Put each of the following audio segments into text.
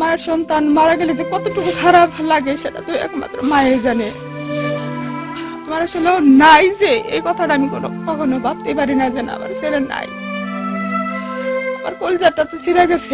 মায়ের সন্তান মারা গেলে যে কতটুকু খারাপ লাগে সেটা তো একমাত্র মায়ে জানে। আমার আসলে নাই যে, এই কথাটা আমি কোনো কখনো ভাবতে পারি না যে আমার ছেলে নাই। আমার কলজারটা তো ছিঁড়ে গেছে।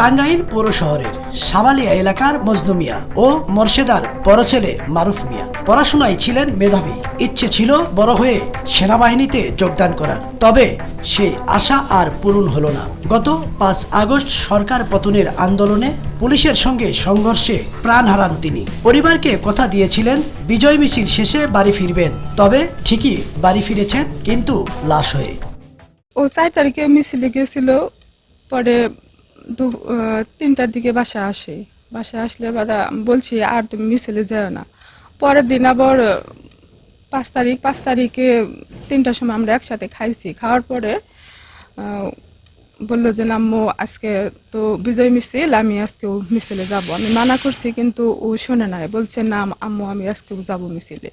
টাঙ্গাইল পৌর শহরের সাবালিয়া এলাকার মজনু মিয়া ও মর্শেদার বড় ছেলে মারুফ মিয়া। পড়াশোনায় ছিলেন মেধাবী। ইচ্ছে ছিল বড় হয়ে সেনাবাহিনীতে যোগদান করার। তবে সেই আশা আর পূরণ হলো না। গত পাঁচ আগস্ট সরকার পতনের আন্দোলনে পুলিশের সঙ্গে সংঘর্ষে প্রাণ হারান তিনি। পরিবারকে কথা দিয়েছিলেন, বিজয় মিছিল শেষে বাড়ি ফিরবেন। তবে ঠিকই বাড়ি ফিরেছেন, কিন্তু লাশ হয়ে। ও চার তারিখে মিছিলে গেছিল, পরে দু- তিনটার দিকে বাসা আসে। বাসায় আসলে বাদা বলছি, আর তুমি মিছিলে যাও না। পরের দিন আবার পাঁচ তারিখ, পাঁচ তারিখে তিনটার সময় আমরা একসাথে খাইছি। খাওয়ার পরে বলল যে আম্মু আজকে তো বিজয় মিছিল, আমি আজকেও মিছিলে যাব। আমি মানা করছি, কিন্তু ও শোনে নাই। বলছে, না, আম্মু, আমি আজকেও যাব মিছিলে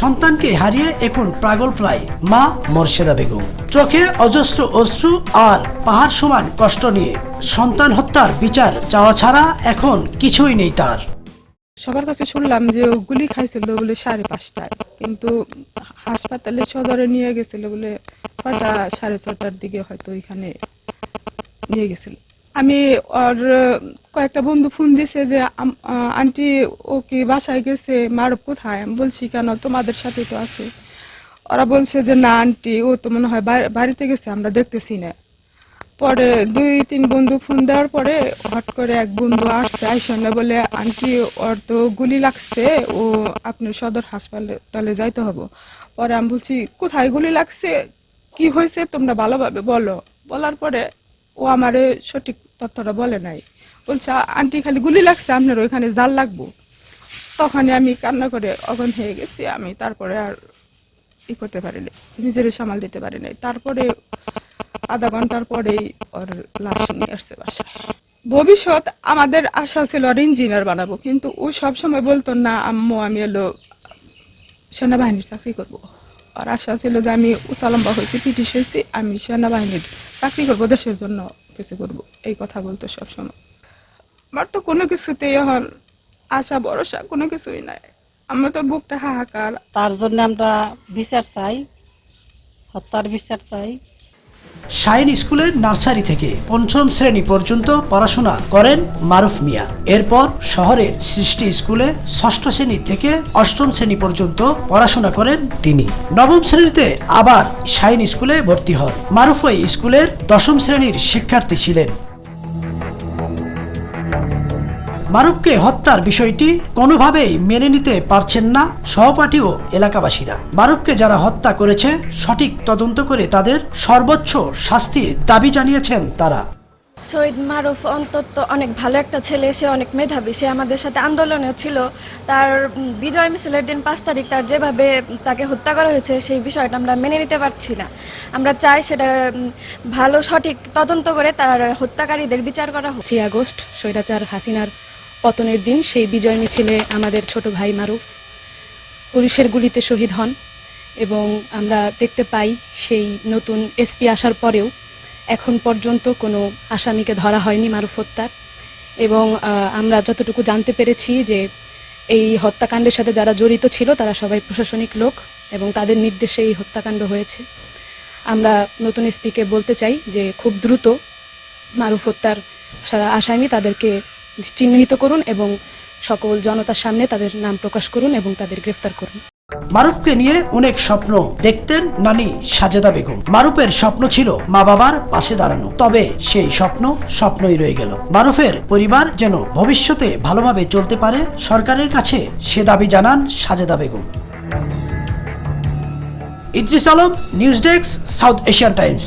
সন্তানকে হারিয়ে এখন পাগল প্রায় মা মর্শেদা বেগম। চোখে অজস্র অশ্রু আর পাহাড় সমান কষ্ট নিয়ে সন্তান হত্যার বিচার চাওয়া ছাড়া এখন কিছুই নেই তার। সবার কাছে শুনলাম যে গুলি খাইছিল বলে সাড়ে পাঁচটায়, কিন্তু হাসপাতালে সদরে নিয়ে গেছিল বলে ছটা সাড়ে ছটার দিকে হয়তো ওইখানে নিয়ে গেছিল। আমি ওর কয়েকটা বন্ধু ফোন দিছে যে আন্টি, ও কি বাসায় গেছে? মারব কোথায়? আমি বলছি, কেন? তোমাদের সাথে তো আছে। ওরা বলছে যে, না, আন্টি, ও তো মনে হয় বাড়িতে গেছে, আমরা দেখতেছি না। পরে দুই, তিন বন্ধু ফোন দেওয়ার পরে হট করে এক বন্ধু আসছে আইসনে বলে, আন্টি, ওর তো গুলি লাগছে, ও আপনার সদর হাসপাতালে যাইতে হবে। পরে আমি বলছি, কোথায় গুলি লাগছে? কি হয়েছে? তোমরা ভালোভাবে বলো। বলার পরে ও আমার সঠিক তথ্যটা বলে নাই। বলছে, আন্টি, খালি গুলি লাগছে, আপনার ওইখানে জাল লাগবো। তখন আমি কান্না করে অগন হয়ে গেছি, আমি তারপরে আর ই করতে পারিনি নিজের সামাল দিতে পারি নাই তারপরে আধা ঘণ্টার পরেই ওর লাশ নিয়ে আসছে বাসায়। ভবিষ্যৎ আমাদের আশা ছিল আর ইঞ্জিনিয়ার বানাবো, কিন্তু ও সবসময় বলতো, না, আম্মু, আমি এলো সেনাবাহিনীর চাকরি করব। আর আশা ছিল যে আমি উচালম্বা হয়েছি পিটি হয়েছি, আমি সেনাবাহিনীর চাকরি করব, দেশের জন্য কিছু করব। এই কথা বলতো সবসময়। আমার তো কোনো কিছুতেই এখন আশা, ভরসা কোনো কিছুই নাই। আমার তো বুকটা হাহাকার। তার জন্য আমরা বিচার চাই, হত্যার বিচার চাই। শাইন স্কুলের নার্সারি থেকে পঞ্চম শ্রেণি পর্যন্ত পড়াশোনা করেন মারুফ মিয়া। এরপর শহরের সৃষ্টি স্কুলে ষষ্ঠ শ্রেণি থেকে অষ্টম শ্রেণি পর্যন্ত পড়াশোনা করেন তিনি। নবম শ্রেণীতে আবার শাইন স্কুলে ভর্তি হন। মারুফ ওই স্কুলের দশম শ্রেণির শিক্ষার্থী ছিলেন। মারুফকে হত্যার বিষয়টি কোনোভাবেই মেনে নিতে পারছেন না সহপাঠী ও এলাকাবাসীরা। মারুফকে যারা হত্যা করেছে সঠিক তদন্ত করে তাদের সর্বোচ্চ শাস্তির দাবি জানিয়েছেন তারা। শহীদ মারুফ অন্তত অনেক ভালো একটা ছেলে সে অনেক মেধাবী সে আমাদের সাথে আন্দোলনেও ছিল। তার বিজয় মিছিলের দিন পাঁচ তারিখ তার যেভাবে তাকে হত্যা করা হয়েছে সেই বিষয়টা আমরা মেনে নিতে পারছি না। আমরা চাই সেটা ভালো সঠিক তদন্ত করে তার হত্যাকারীদের বিচার করা হোক। আগস্ট স্বৈরাচার হাসিনার পতনের দিন সেই বিজয় মিছিলে আমাদের ছোট ভাই মারুফ পুলিশের গুলিতে শহীদ হন এবং আমরা দেখতে পাই সেই নতুন এসপি আসার পরেও এখন পর্যন্ত কোনো আসামিকে ধরা হয়নি মারুফ হত্যার। এবং আমরা যতটুকু জানতে পেরেছি যে এই হত্যাকাণ্ডের সাথে যারা জড়িত ছিল তারা সবাই প্রশাসনিক লোক এবং তাদের নির্দেশে এই হত্যাকাণ্ড হয়েছে। আমরা নতুন এসপিকে বলতে চাই যে খুব দ্রুত মারুফ হত্যার আসামি তাদেরকে চিহ্নিত করুন এবং সকল জনতার সামনে তাদের নাম প্রকাশ করুন এবং তাদের গ্রেফতার করুন। মারুফকে নিয়ে অনেক স্বপ্ন দেখতেন নানি সাজেদা বেগম। মারুফের স্বপ্ন ছিল মা বাবার পাশে দাঁড়ানো। তবে সেই স্বপ্ন স্বপ্নই রয়ে গেল। মারুফের পরিবার যেন ভবিষ্যতে ভালোভাবে চলতে পারে, সরকারের কাছে সে দাবি জানান Sajeda Begum. Idris Alam, news desk, South Asian Times.